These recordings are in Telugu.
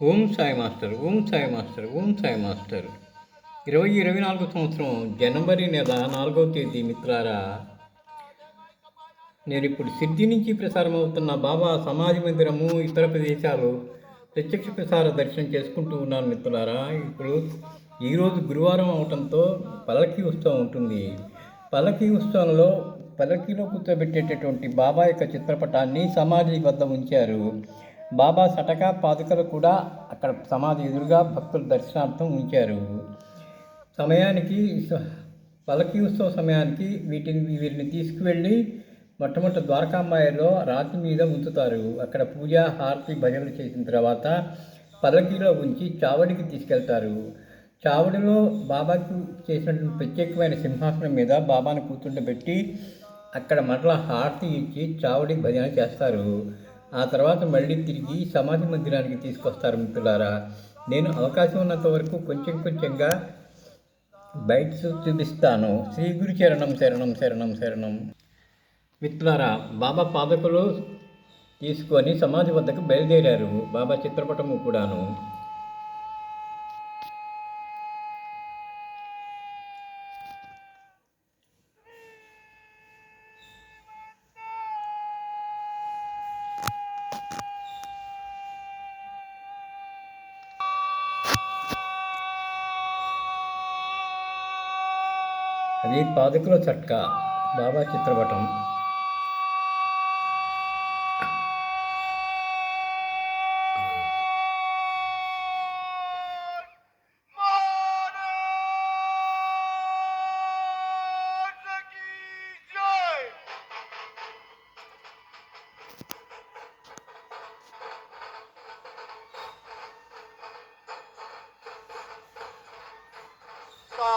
Om Sai master Om Sai master Om Sai master. ఇరవై ఇరవై నాలుగు సంవత్సరం జనవరి నెల నాలుగవ తేదీ మిత్రారా నేను ఇప్పుడు సిద్ధి నుంచి ప్రసారం అవుతున్న బాబా సమాజ మందిరము ఇతర ప్రదేశాలు ప్రత్యక్ష ప్రసార దర్శనం చేసుకుంటూ ఉన్నాను మిత్రులారా. ఇప్పుడు ఈరోజు గురువారం అవటంతో పలకీ ఉత్సవం ఉంటుంది. పలకీ ఉత్సవంలో పలకీలో కూర్చోబెట్టేటటువంటి బాబా యొక్క చిత్రపటాన్ని సమాధి వద్ద ఉంచారు. బాబా సటకా పాదుకలు కూడా అక్కడ సమాధి ఎదురుగా భక్తుల దర్శనార్థం ఉంచారు. సమయానికి పలకీ ఉత్సవ సమయానికి వీటిని వీరిని తీసుకువెళ్ళి మొట్టమొదటి ద్వారకాంబాయిలో రాతి మీద ఉంచుతారు. అక్కడ పూజ హారతి భజనలు చేసిన తర్వాత పలకీలో ఉంచి చావడికి తీసుకెళ్తారు. చావడిలో బాబాకు చేసినటువంటి ప్రత్యేకమైన సింహాసనం మీద బాబాను కూర్చుండబెట్టి అక్కడ మరలా హారతి ఇచ్చి చావడి భజన చేస్తారు. ఆ తర్వాత మళ్ళీ తిరిగి సమాధి మందిరానికి తీసుకొస్తారు మిత్రులారా. నేను అవకాశం ఉన్నంత వరకు కొంచెం కొంచెంగా బయట చూపిస్తాను. శ్రీ గురు చరణం శరణం శరణం శరణం. మిత్రులారా బాబా పాదకులు తీసుకొని సమాధి వద్దకు బయలుదేరారు. బాబా చిత్రపటము కూడాను. అది పాదుకుల చట్క బాబా చిత్రపటం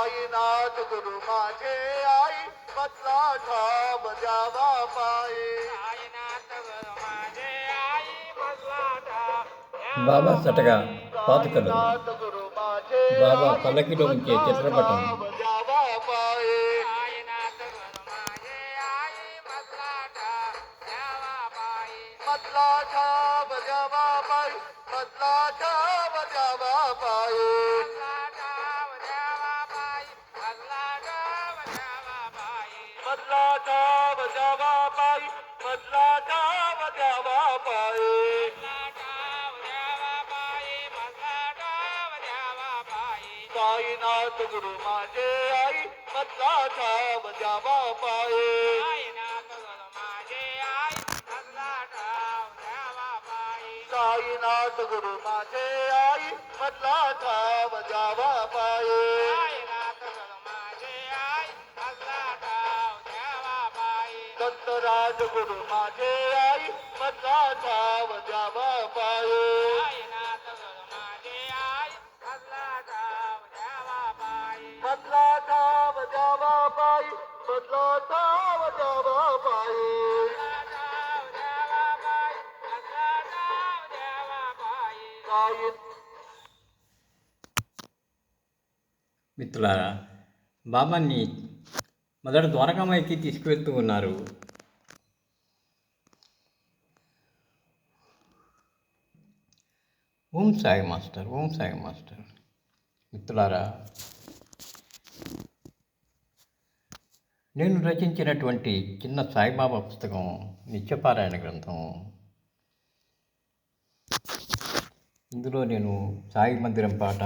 साईनाथ गुरु माझे आई बसला ठाम द्यावा पाये బాబా చటక పాదుకలు साईनाथ गुरु माझे బాబా పల్లకిలో ఉంచే చిత్రపటం ठाम द्यावा पाये मधला ठाम द्यावा मधला ठाम द्यावा पाये. साईनाथ गुरु माझे आई मधला ठाम द्यावा पाये. साईनाथ गुरु माझे आई मधला ठाम द्यावा पाये. गुरु माझे आई मधला ठाम द्यावा पाये मधला ठाम द्यावा पायी मधला ठाम द्यावा पायी साई మిత్రులారా బాబాని మొదట ద్వారకామాయికి తీసుకువెళ్తూ ఉన్నారు ఓం సాయి మాస్టర్ ఓం సాయి మాస్టర్. మిత్రులారా నేను రచించినటువంటి చిన్న సాయిబాబా పుస్తకం నిత్యపారాయణ గ్రంథం. ఇందులో నేను సాయి మందిరం పాట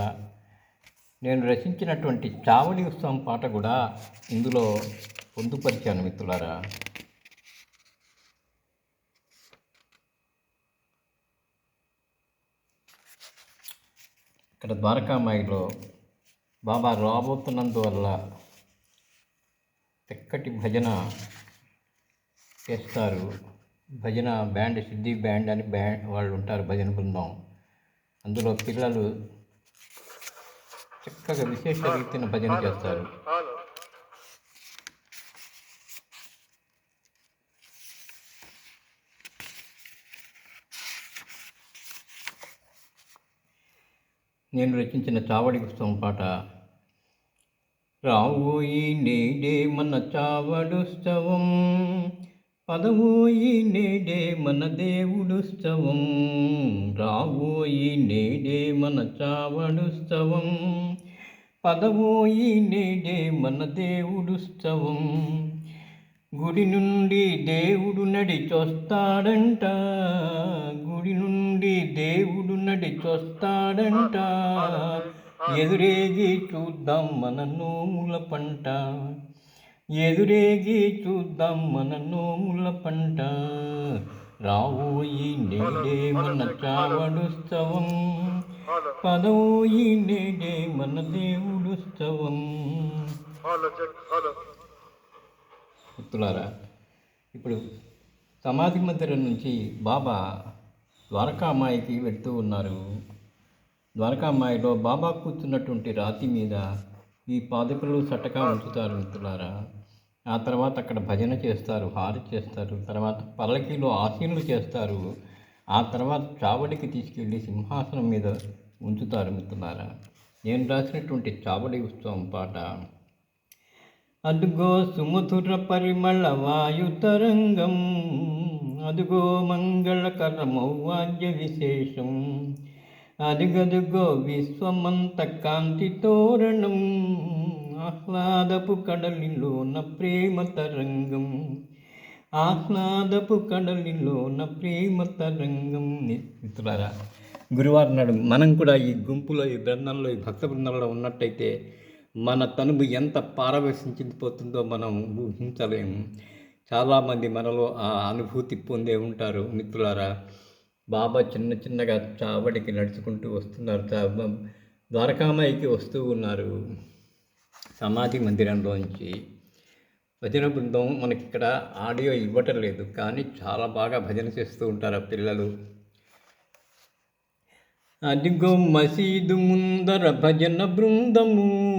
నేను రచించినటువంటి చావడి ఉత్సవం పాట కూడా ఇందులో పొందుపరిచాను మిత్రులారా. ఇక్కడ ద్వారకామాయిలో బాబా రాబోతున్నందువల్ల చక్కటి భజన చేస్తారు. భజన బ్యాండ్ సిద్ధి బ్యాండ్ అని బ్యాండ్ వాళ్ళు ఉంటారు భజన బృందం. అందులో పిల్లలు చక్కగా విశేష రీతిన భజన చేస్తారు. నేను రచించిన చావడి పుస్తకం పాట. రావోయి నేడే మన చావడుత్సవం పదవోయి నేడే మన దేవుడుత్సవం రావోయి నేడే మన చావడుత్సవం పదవోయి నేడే మన దేవుడుత్సవం గుడి నుండి దేవుడు నడిచొస్తాడంట గుడి నుండి దేవుడు నడిచొస్తాడంట ఎదురేగి చూద్దాం మన నోముల పంట. ఎదురేగి చూద్దాం మన నోముల పంట. రావోయి నేడే మన చావడుత్సవం పదవోయి నేడే మన దేవుడుత్సవం భక్తులారా ఇప్పుడు సమాధి మందిరం నుంచి బాబా ద్వారకామాయికి వెళ్తూ ఉన్నారు. ద్వారకామాయిలో బాబా కూర్చున్నటువంటి రాతి మీద ఈ పాదుకలు చట్టగా ఉంచుతారు మిత్రులారా. ఆ తర్వాత అక్కడ భజన చేస్తారు హారతి చేస్తారు తర్వాత పల్లకీలో ఆసీనులు చేస్తారు. ఆ తర్వాత చావడికి తీసుకెళ్ళి సింహాసనం మీద ఉంచుతారు మిత్రులారా. నేను రాసినటువంటి చావడి ఉత్సవం పాట అదుగో సుమధుర పరిమళ వాయు తరంగం అదుగో మంగళకరమౌ వాద్య విశేషం అదిగదుగో విశ్వమంత కాంతి తోరణం ఆహ్లాదపు కడలిలోన ప్రేమ తరంగం ఆహ్లాదపు కడలిలోన ప్రేమ తరంగం. మిత్రులారా గురువారం నాడు మనం కూడా ఈ గుంపులో ఈ బృందంలో ఈ భక్త బృందంలో ఉన్నట్టయితే మన తనువు ఎంత పారవేశించిపోతుందో మనం ఊహించలేము చాలామంది మనలో ఆ అనుభూతి పొందే ఉంటారు మిత్రులారా. బాబా చిన్న చిన్నగా చావడికి నడుచుకుంటూ వస్తున్నారు ద్వారకామాయికి వస్తూ ఉన్నారు. సమాధి మందిరంలోంచి భజన బృందం మనకి ఇక్కడ ఆడియో ఇవ్వటం లేదు కానీ చాలా బాగా భజన చేస్తూ ఉంటారు ఆ పిల్లలు. అదిగో మసీదు ముందర భజన బృందము.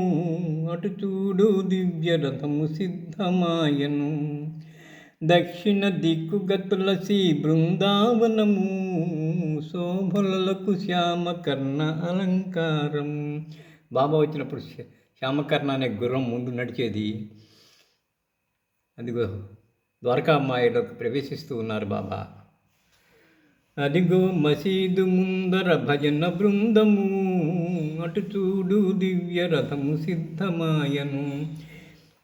అటు చూడు దివ్య రథము సిద్ధమాయను. దక్షిణ దిక్కుగతుల తులసి బృందావనము శోభలకు శ్యామకర్ణ అలంకారం. బాబా వచ్చినప్పుడు శ్యామకర్ణ అనే గుర్రం ముందు నడిచేది. అదిగో ద్వారకామాయలోకి ప్రవేశిస్తూ ఉన్నారు బాబా. అదిగో మసీదు ముందర భజన బృందము. అటు చూడు దివ్య రథము సిద్ధమాయను.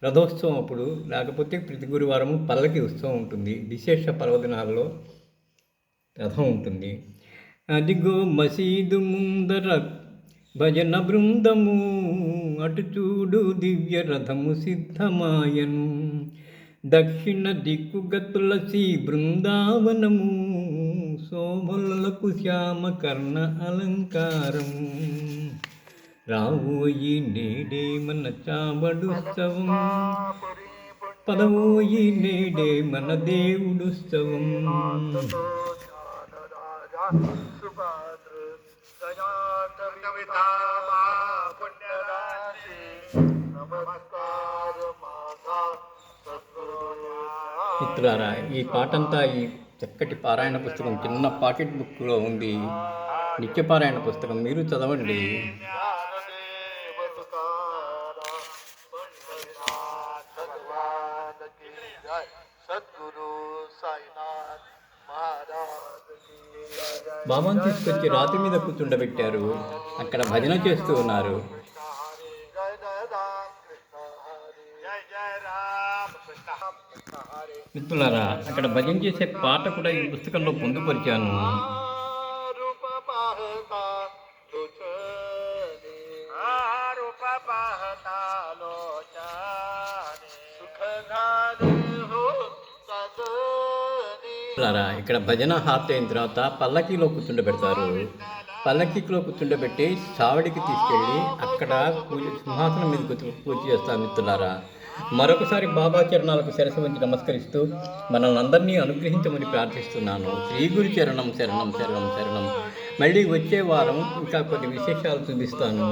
రథోత్సవం అప్పుడు లేకపోతే ప్రతి గురువారము పల్లకి ఉత్సవం ఉంటుంది. విశేష పర్వదినాల్లో రథం ఉంటుంది. అదిగో మసీదు ముందర భజన బృందము. అటు చూడు దివ్య రథము సిద్ధమాయను. దక్షిణ దిక్కుగ తులసి బృందావనము. శోభలకు శ్యామకర్ణ అలంకారము. రావోయి నేడే మన చావడుత్సవం పదవోయి నేడే మన దేవుడుత్సవం మిత్రులారా ఈ పాటంతా ఈ చక్కటి పారాయణ పుస్తకం చిన్న పాకెట్ బుక్లో ఉంది. నిత్యపారాయణ పుస్తకం మీరు చదవండి. సద్గురు తీసుకొచ్చి రాతి మీద కూర్చుండబెట్టారు. అక్కడ భజన చేస్తూ ఉన్నారు. మిత్రులారా అక్కడ భజన చేసే పాట కూడా ఈ పుస్తకంలో పొందుపరిచాను. మిత్రులారా ఇక్కడ భజన హార్ట్ అయిన తర్వాత పల్లకీలో కూర్చుండబెడతారు. పల్లకీలో కూర్చుండబెట్టి చావడికి తీసుకెళ్ళి అక్కడ పూజ సింహాసనం మీద పూజ చేస్తారు మిత్రులారా. మరొకసారి బాబా చరణాలకు శిరస వంచి నమస్కరిస్తూ మనల్ని అందరినీ అనుగ్రహించమని ప్రార్థిస్తున్నాను. శ్రీ గురు చరణం శరణం శరణం శరణం. మళ్ళీ వచ్చే వారం ఇంకా కొన్ని విశేషాలు చూపిస్తాను.